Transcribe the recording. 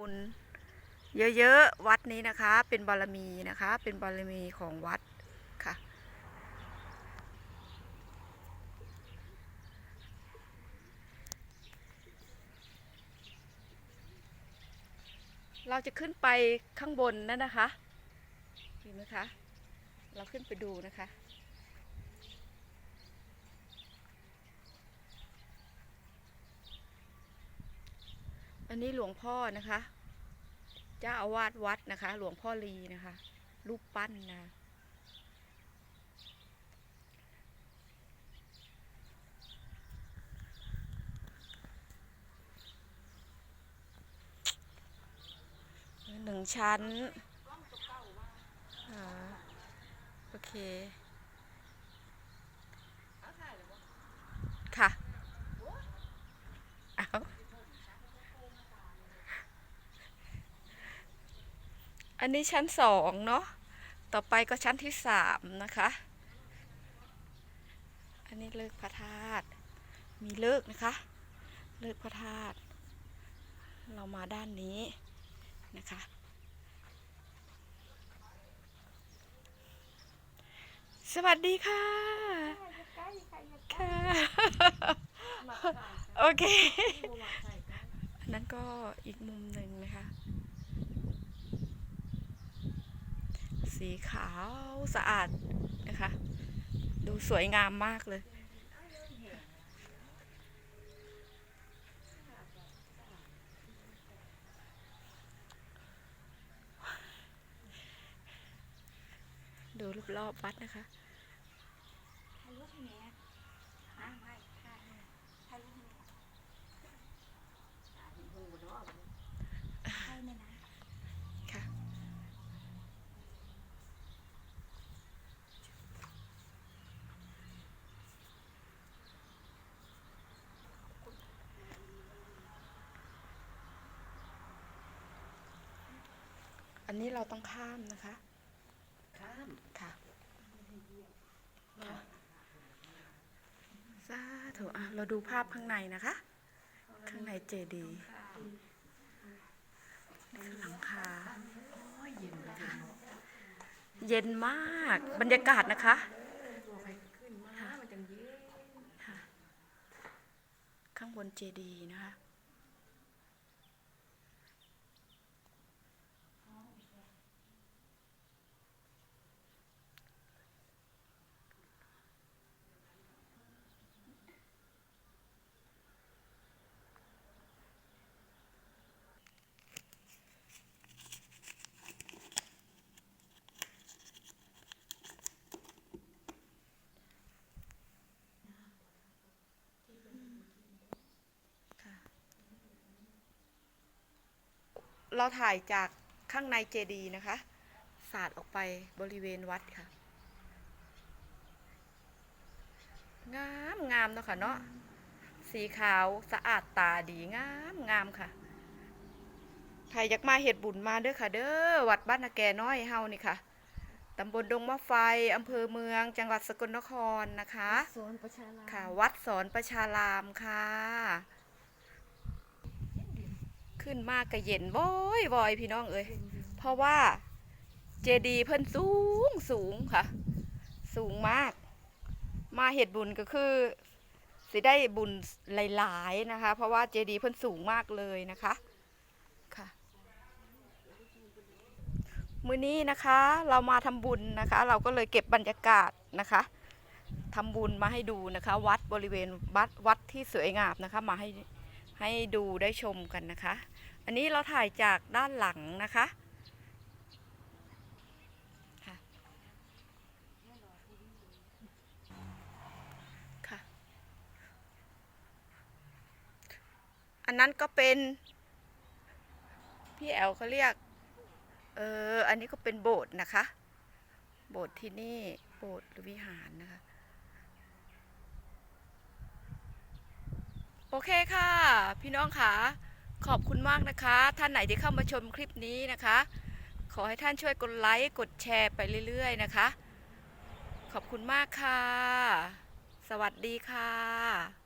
บุญเยอะๆ วัดนี้นะคะ เป็นบารมีนะคะ เป็นบารมีของวัดค่ะ เราจะขึ้นไปข้างบนนั่นนะคะเห็นไหมคะ เราขึ้นไปดูนะคะ อันนี้หลวงพ่อนะคะ เจ้าอาวาสวัดนะคะ หลวงพ่อลีนะคะ รูปปั้นนะ หนึ่งชั้น โอเค ค่ะเอา อันนี้ชั้นสองเนาะ ต่อไปก็ชั้นที่สามนะคะ อันนี้เลิกพระธาตุ มีเลิกนะคะ เลิกพระธาตุ เรามาด้านนี้นะคะ สวัสดีค่ะ ค่ะ โอเคอันนั้นก็อีกมุมหนึ่งนะคะ สีขาวสะอาดนะคะ ดูสวยงามมากเลยดูรอบๆวัดนะคะค่ะ อันนี้เราต้องข้ามนะคะ ข้ามค่ะสาธุอะเราดูภาพข้างในนะคะ ข้างในเจดีย์นี่คือหลังคาโอ้ยเย็นเลยค่ะเย็นมากบรรยากาศนะคะตัวใครขึ้นมามันจังเย็นข้างบนเจดีย์นะคะ เราถ่ายจากข้างในเจดีย์นะคะสาดออกไปบริเวณวัดค่ะ งามงามเนาะค่ะเนาะสีขาวสะอาดตาดีงามงามค่ะใครอยากมาเห็ดบุญมาเด้อค่ะ เด้อวัดบ้านนาแกน้อยเฮานี่ค่ะตำบลดงมะไฟอำเภอเมือง จังหวัดสกลนครนะคะโซนประชาลาค่ะ วัดสอนประชารามค่ะ ขึ้นมากกระเย็นบ่อยบ่อยพี่น้องเอ้ยเพราะว่าเจดีย์เพิ่นสูงสูงค่ะ สูงมาก มาเห็ดบุญก็คือสิได้บุญหลายๆนะคะ เพราะว่าเจดีย์เพิ่นสูงมากเลยนะคะค่ะมื้อนี้นะคะเรามาทำบุญนะคะ เราก็เลยเก็บบรรยากาศนะคะทำบุญมาให้ดูนะคะ วัดบริเวณวัดวัดที่สวยงามนะคะ มาให้ ให้ดูได้ชมกันนะคะ อันนี้เราถ่ายจากด้านหลังนะคะค่ะอันนั้นก็เป็น พี่แอลเขาเรียก เออ อันนี้ก็เป็นโบสถ์นะคะ โบสถ์ที่นี่ โบสถ์หรือวิหารนะคะ โอเคค่ะ พี่น้องค่ะขอบคุณมากนะคะ ท่านไหนที่เข้ามาชมคลิปนี้นะคะ ขอให้ท่านช่วยกดไลค์กดแชร์ไปเรื่อยๆนะคะ ขอบคุณมากค่ะ สวัสดีค่ะ